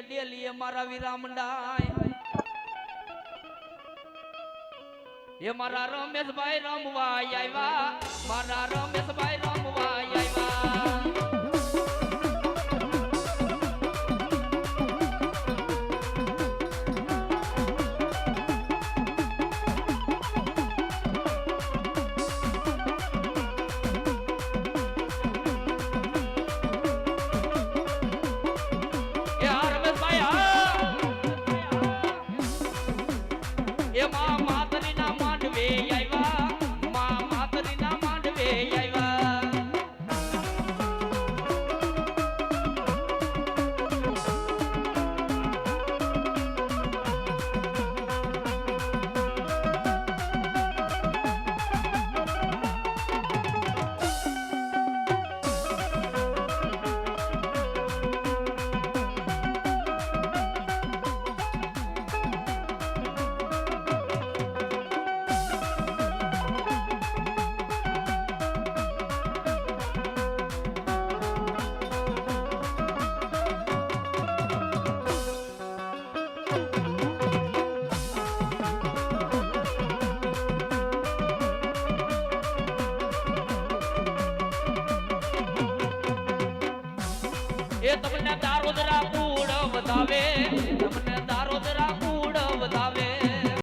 Daily એ મારા વિરામડાય. એ મારા રમેશભાઈ રમવા આવ્યા. મારા એ એ તમને દારોદરા કુળ વધાવે તમને દારોદરા